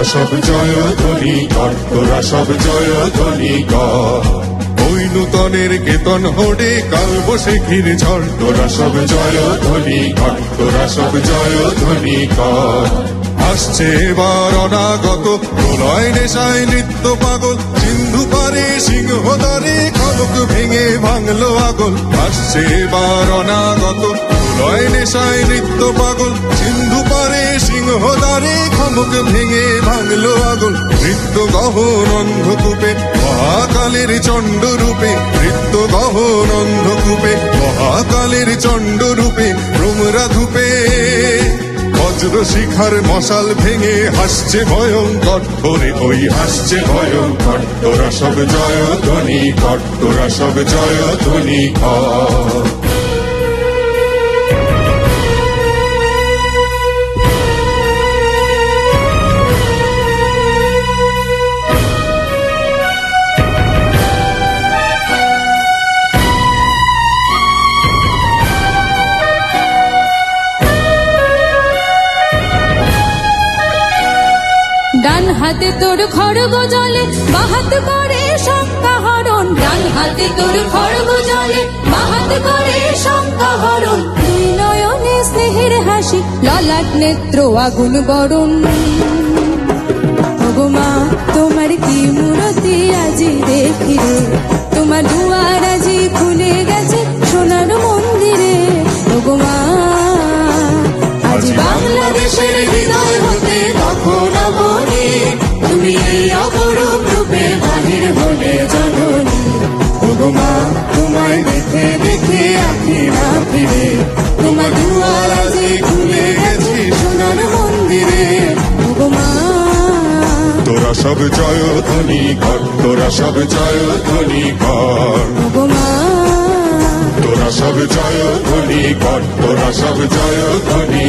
তোরা সব জয় ধ্বনি তোরা সব জয় ধ্বনি ওই নূতনের কেতন হোডে কাল বসে ঘির ঝড়, তোরা সব জয় ধ্বনি তোরা সব জয় ধ্বনি আসছে এবার অনাগত, প্রলয় নেশায় নৃত্য পাগল, সিন্ধু পারে সিংহ দরে খবক ভেঙে ভাঙলো আগল। আসছে এবার অনাগত, প্রলয় নেশায় নৃত্য পাগল, সিন্ধু পারে সিংহ দ্বারে খমক ভেঙে ভাঙলো আগল নৃত্য গহন অন্ধকূপে, মহাকালের চণ্ড রূপে, নৃত্য গহন অন্ধকূপে, মহাকালের চণ্ড রূপে ভ্রমরা ধূপে বজ্র শিখার মশাল ভেঙে হাসছে ভয়ঙ্কর ওরে ওই হাসছে ভয়ঙ্কর তোরা সব জয় ধ্বনি কর তোরা সব জয় ধ্বনি কর ডান হাতে তোর খড়গ জলে বাহাত করে শঙ্কা হরণ। ডান হাতে তোর খড়গ জলে বাহাত করে শঙ্কা হরণ। নয়নে স্নেহের হাসি, ললাট নেত্র, আগুন বরণ। ওগো মা, তোমার কি মূরতি আজি দেখি রে? তোমার দুয়ার আজি খুলে গেছে সোনার মন্দিরে। ওগো মা, আজ বাংলাদেশের হৃদয় হতে তখন বলি তুমি এই অপরূপ রূপে বাহির হলে জননী। মা তোমায় দেখে দেখে আঁকি না ফিরে। তোমার দুয়ার আজি খুলে গেছে সোনার মন্দিরে। মা তোরা সব জয় ধ্বনি কর তোরা সব জয় ধ্বনি কর। মা তোরা সব জয় ধ্বনি কর তোরা সব জয় ধ্বনি